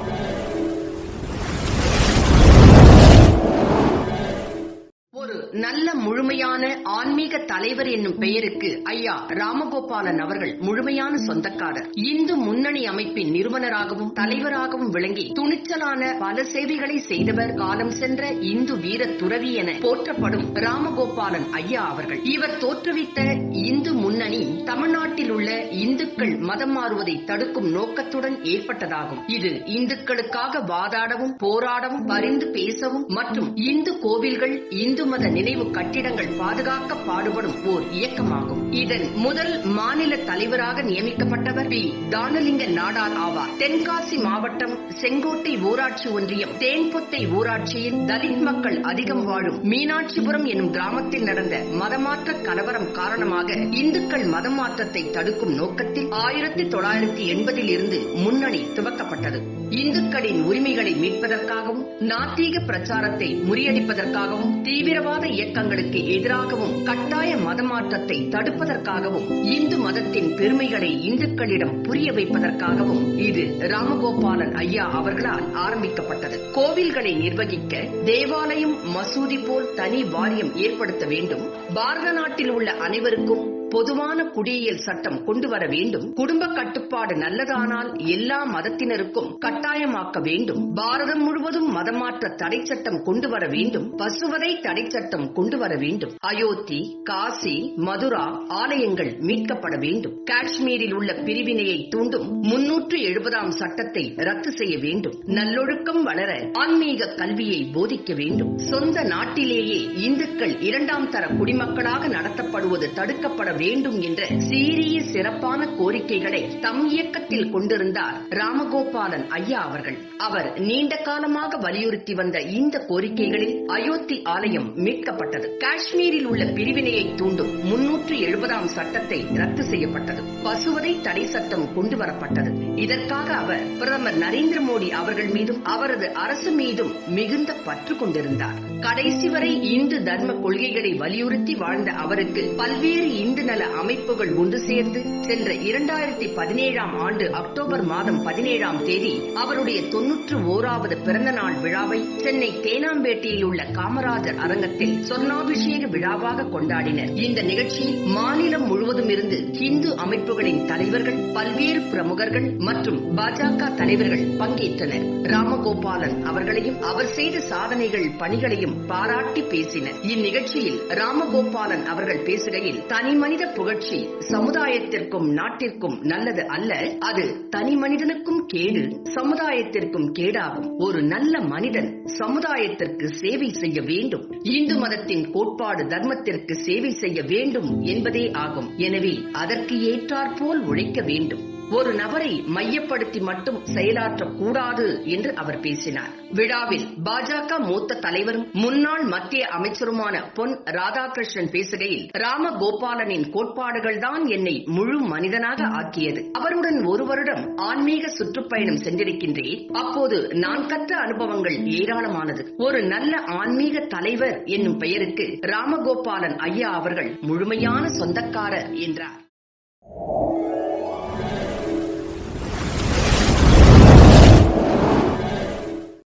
ありがとう! நல்ல முழுமையான ஆன்மீக தலைவர் என்னும் பெயருக்கு ஐயா ராமகோபாலன் அவர்கள் முழுமையான சொந்தக்காரர். இந்து முன்னணி அமைப்பின் நிறுவனராகவும் தலைவராகவும் விளங்கி துணிச்சலான பல சேவைகளை செய்தவர் காலம் சென்ற இந்து வீர துறவி என போற்றப்படும் ராமகோபாலன் ஐயா அவர்கள். இவர் தோற்றுவித்த இந்து முன்னணி தமிழ்நாட்டில் உள்ள இந்துக்கள் மதம் மாறுவதை தடுக்கும் நோக்கத்துடன் ஏற்பட்டதாகும். இது இந்துக்களுக்காக வாதாடவும் போராடவும் பரிந்து பேசவும் மற்றும் இந்து கோவில்கள் இந்து மத நினைவு கட்டிடங்கள் பாதுகாக்க பாடுபடும் ஓர் இயக்கமாகும். இதன் முதல் மாநில தலைவராக நியமிக்கப்பட்டவர் பி. தானலிங்க நாடார் ஆவார். தென்காசி மாவட்டம் செங்கோட்டை ஊராட்சி ஒன்றியம் தேன்பொத்தை ஊராட்சியில் தலித் மக்கள் அதிகம் வாழும் மீனாட்சிபுரம் எனும் கிராமத்தில் நடந்த மதமாற்ற கலவரம் காரணமாக இந்துக்கள் மதம் மாற்றத்தை தடுக்கும் நோக்கத்தில் ஆயிரத்தி தொள்ளாயிரத்தி எண்பதில் இருந்து முன்னணி துவக்கப்பட்டது. இந்துக்களின் உரிமைகளை மீட்பதற்காகவும் நாத்தீக பிரச்சாரத்தை முறியடிப்பதற்காகவும் தீவிரவாத இயக்கங்களுக்கு எதிராகவும் கட்டாய மதமாற்றத்தை தடுப்பதற்காகவும் இந்து மதத்தின் பெருமைகளை இந்துக்களிடம் புரிய வைப்பதற்காகவும் இது ராமகோபாலன் ஐயா அவர்களால் ஆரம்பிக்கப்பட்டது. கோவில்களை நிர்வகிக்க தேவாலயம் மசூதி போல் தனி வாரியம் ஏற்படுத்த வேண்டும். பாரத நாட்டில் உள்ள அனைவருக்கும் பொதுவான குடியியல் சட்டம் கொண்டு வர வேண்டும். குடும்ப கட்டுப்பாடு நல்லதானால் எல்லா மதத்தினருக்கும் கட்டாயமாக்க வேண்டும். பாரதம் முழுவதும் மதமாற்ற தடை சட்டம் கொண்டு வர வேண்டும். பசுவதை தடை சட்டம் கொண்டு வர வேண்டும். அயோத்தி காசி மதுரா ஆலயங்கள் மீட்கப்பட வேண்டும். காஷ்மீரில் உள்ள பிரிவினையை தூண்டும் முன்னூற்று எழுபதாம் சட்டத்தை ரத்து செய்ய வேண்டும். நல்லொழுக்கம் வளர ஆன்மீக கல்வியை போதிக்க வேண்டும். சொந்த நாட்டிலேயே இந்துக்கள் இரண்டாம் தர குடிமக்களாக நடத்தப்படுவது தடுக்கப்பட வேண்டும் என்ற சீரிய சிறப்பான கோரிக்கைகளை தம் இயக்கத்தில் கொண்டிருந்தார் ராமகோபாலன் ஐயா அவர்கள். அவர் நீண்ட காலமாக வலியுறுத்தி வந்த இந்த கோரிக்கைகளில் அயோத்தி ஆலயம் மீட்கப்பட்டது. காஷ்மீரில் உள்ள பிரிவினையை தூண்டும் முன் எழுபதாம் சட்டத்தை ரத்து செய்யப்பட்டது. பசுவதை தடை சட்டம் கொண்டு வரப்பட்டது இதற்காக அவர் பிரதமர் நரேந்திர மோடி அவர்கள் மீதும் அவரது அரசு மீதும் மிகுந்த பற்று கொண்டிருந்தார். கடைசி வரை இந்து தர்ம கொள்கைகளை வலியுறுத்தி வாழ்ந்த அவருக்கு பல்வேறு இந்து நல அமைப்புகள் ஒன்று சேர்ந்து சென்ற இரண்டாயிரத்தி பதினேழாம் ஆண்டு அக்டோபர் மாதம் பதினேழாம் தேதி அவருடைய தொன்னூற்று ஓராவது பிறந்த நாள் விழாவை சென்னை தேனாம்பேட்டையில் உள்ள காமராஜர் அரங்கத்தில் சொர்ணாபிஷேக விழாவாக கொண்டாடினர். இந்த நிகழ்ச்சியில் மாநிலம் முழுவதும் இருந்து இந்து அமைப்புகளின் தலைவர்கள் பல்வேறு பிரமுகர்கள் மற்றும் பாஜக தலைவர்கள் பங்கேற்றனர். ராமகோபாலன் அவர்களையும் அவர் செய்த சாதனைகள் பணிகளையும் பாராட்டி பேசினர். இந்நிகழ்ச்சியில் ராமகோபாலன் அவர்கள் பேசுகையில் தனிமனித புகழ்ச்சி சமுதாயத்திற்கும் நாட்டிற்கும் நல்லது அல்ல அது தனி மனிதனுக்கும் கேடு சமுதாயத்திற்கும் கேடாகும். ஒரு நல்ல மனிதன் சமுதாயத்திற்கு சேவை செய்ய வேண்டும். இந்து மதத்தின் கோட்பாடு தர்மத்திற்கு சேவை செய்ய வேண்டும் என்று என்பதே ஆகும். எனவே அதற்கு ஏற்றாற்போல் உழைக்க வேண்டும். ஒரு நபரை மையப்படுத்தி மட்டும் செயலாற்றக் கூடாது என்று அவர் பேசினார். விழாவில் பாஜக மூத்த தலைவரும் முன்னாள் மத்திய அமைச்சருமான பொன் ராதாகிருஷ்ணன் பேசுகையில் ராமகோபாலனின் கோட்பாடுகள் தான் என்னை முழு மனிதனாக ஆக்கியது. அவருடன் ஒரு வருடம் ஆன்மீக சுற்றுப்பயணம் சென்றிருக்கின்றேன். அப்போது நான் கற்ற அனுபவங்கள் ஏராளமானது. ஒரு நல்ல ஆன்மீக தலைவர் என்னும் பெயருக்கு ராமகோபாலன் ஐயா அவர்கள் முழுமையான சொந்தக்காரர் என்றார்.